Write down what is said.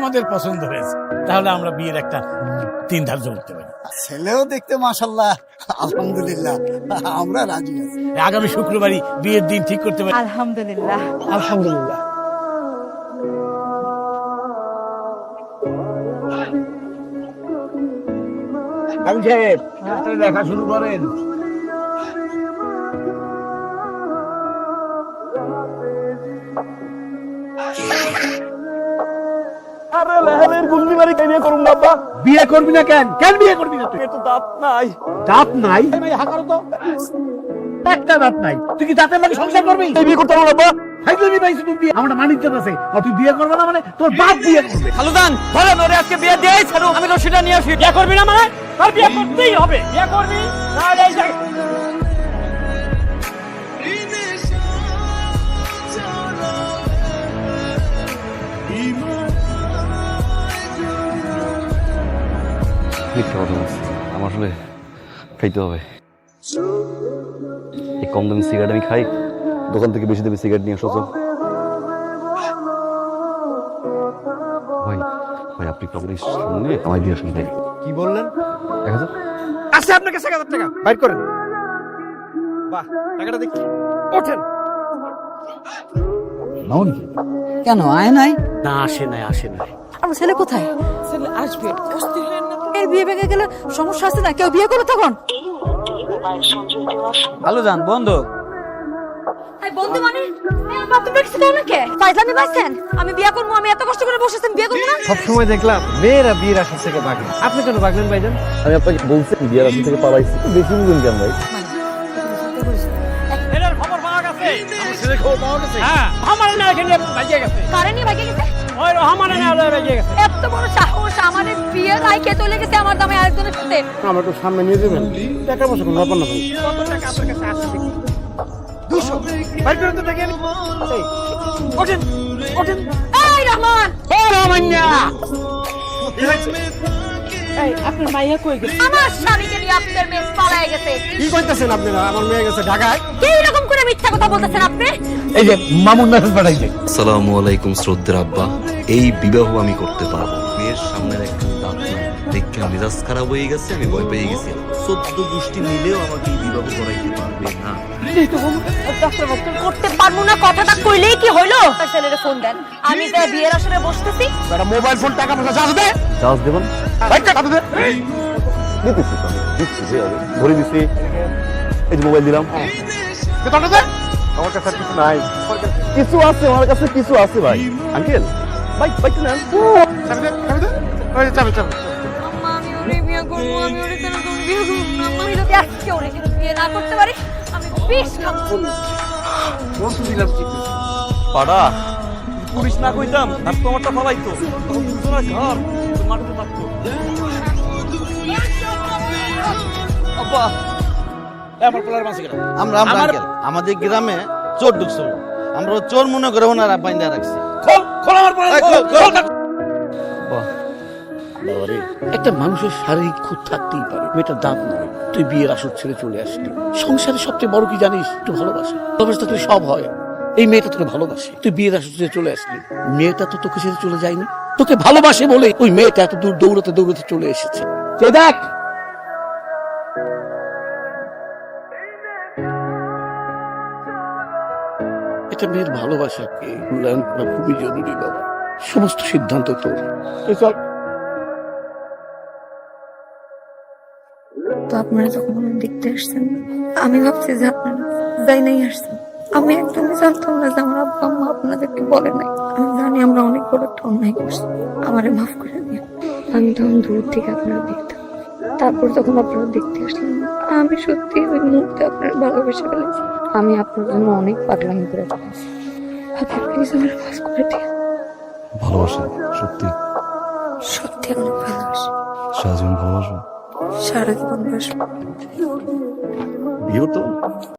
আমাদের পছন্দ হয়েছে। তাহলে আমরা বিয়ের একটা তিন ধার্য করতে পারি। ছেলেও দেখতে মাসাল্লাহ আলহামদুলিল্লাহ। আমরা রাজি আছি। আগামী শুক্রবারই বিয়ের দিন ঠিক করতে পারি। আলহামদুলিল্লাহ। আলহামদুলিল্লাহ। আমি বিয়ে করবি না কেন? কেন বিয়ে করবি না তুই? দাঁত নাই। দাঁত নাই? হাকারো তো। একটা দাঁত নাই। তুই কি দাঁতের লাগে সংসার করবি? বিয়ে করতে পারব পাইছি বিয়ে। আমরা মানিজ্য আছে। আর তুই বিয়ে করবে না মানে তোর বাপ বিয়ে করবে। খালুদান ধরেন ওরে আজকে বিয়ে দিয়েই ছাড়ো। আমি রশিটা নিয়ে আসি। বিয়ে করবি না মানে? তোর বিয়ে করতেই হবে। বিয়ে করবি? তাহলে এই মিথ্যা কথা বলছি। আমার আসলে খাইতে হবে। এই কম দামি সিগারেট আমি খাই। দোকান থেকে বেশি দামি সিগারেট নিয়ে আসো ভাই ভাই আপনি কাপড়ের সামনে আমায় দিয়ে আসুন ভাই কি বললেন? এক হাজার আছে আপনার এক হাজার টাকা। বাইর করেন। বাহ টাকাটা দেখি। ওঠেন। কেন আয় নাই? না আসে নাই আসে নাই। আমার ছেলে কোথায়? ছেলে আসবে। এর বিয়ে ভেঙে গেলে সমস্যা আছে না? কেউ বিয়ে করবে তখন? ভালো যান এই বন্ধু মানে? আমি বিয়ে করব আমি এত কষ্ট করে বসেছেন বিয়ে করব না? সবসময় দেখলাম মেয়েরা বিয়ের আশা থেকে বাগে আপনি কেন বাগলেন ভাইজান? আমি আপনাকে বলছি বিয়ার থেকে পালাইছি। বেশি বুঝুন কেন ভাই? ছেলে খবর পাওয়া গেছে? হ্যাঁ। আমার না এখানে বাজিয়ে গেছে। কারেন্টই ভাগে গেছে? ওই আমার না হলো বাজিয়ে গেছে। এত বড় সাহস আমাদের বিয়ে রাইখে চলে গেছে আমার দামে আরেকজনের সাথে? আমরা তো সামনে নিয়ে যাবেন। টাকা পয়সা কোনো ব্যাপার না কত টাকা আপনার কাছে আছে দুশো। বাইর করেন তো দেখি ওঠেন ওঠেন। এই রহমান! এই আপনার মাইয়া কই গেছে? আমার স্বামীকে নিয়ে আপনাদের মেয়ে পালায় গেছে। কি কইতেছেন আপনারা? আমার মেয়ে গেছে ঢাকায়। কি মিথ্যা কথা বলতেছেন আপনি? এই যে মামুন মেসেজ পাঠাইছে। আসসালামু আলাইকুম শ্রদ্ধের আব্বা। এই বিবাহ আমি করতে পারব মেয়ের সামনের একটা দাঁত দেখে মেজাজ খারাপ হয়ে গেছে আমি ভয় পেয়ে গেছি। চোদ্দ গোষ্ঠী মিলেও আমাকে এই বিবাহ করাইতে পারবে না। করতে পারব না কথাটা কইলেই কি হইল? তার ছেলেরে ফোন দেন। আমি তাই বিয়ের আসরে বসতেছি। মোবাইল ফোন টাকা পয়সা চার্জ দে। চার্জ দেবেন দিতেছি দিচ্ছি ধরে দিছি। এই যে মোবাইল দিলাম। দে আমার কাছে কিছু নাই। কিছু আছে আমার কাছে কিছু আছে ভাই। আঙ্কেল বাইক বাইক নেন। চাবি চাবি পাড়া পুলিশ না কইতাম আর তোমারটা ফালাইতো তখন দুজনের ঘর তো মারতে আব্বা এ, আমার পোলার মাসি কেন আমরা আমরা আঙ্কেল, আমাদের গ্রামে চোর ঢুকছিল আমরা চোর মনে করে ওনারা বাইন্দা রাখছি। খোল খোল আমার পোলার। খোল খোল, খোল। খোল। বাবারে। একটা মানুষের শারীরিক খুঁত থাকতেই পারে। মেয়েটার দাঁত নয়। তুই বিয়ের আসর ছেড়ে চলে আসলি। সংসারে সবচেয়ে বড় কি জানিস? একটু ভালোবাসা। ভালোবাসা থাকলে সব হয়। এই মেয়েটা তোকে ভালোবাসে। তুই বিয়ের আসর ছেড়ে চলে আসলি। মেয়েটা তো তোকে ছেড়ে চলে যায়নি। তোকে ভালোবাসে বলে ওই মেয়েটা এত দূর দৌড়তে দৌড়তে চলে এসেছে। দেখ এটা মেয়ের ভালোবাসাকে মূল্যায়ন করা খুবই জরুরি বাবা। সমস্ত সিদ্ধান্ত তোর। চল। তো আপনারা যখন আমাকে দেখতে আসছেন আমি ভাবছি যে আপনারা যাই নাই আসছেন। আমি একদমই জানতাম না যে আমার আব্বা আম্মা আপনাদেরকে বলে নাই। আমি জানি আমরা অনেক বড় একটা অন্যায় করছি। আমারে মাফ করে দিন। আমি তখন দূর থেকে আপনারা দেখতাম। তারপর তখন আপনারা দেখতে আসলেন। আমি সত্যি ওই মুহূর্তে আপনার ভালোবেসে ফেলেছি। আমি আপনার জন্য অনেক পাগলামি করে ফেলেছি। আপনি প্লিজ আমার মাফ করে দিন। ভালোবাসেন সত্যি। সত্যি অনেক ভালোবাসি সারাজীবন ভালোবাসবেন। সারা জীবন বাসবো বিয়ে তো।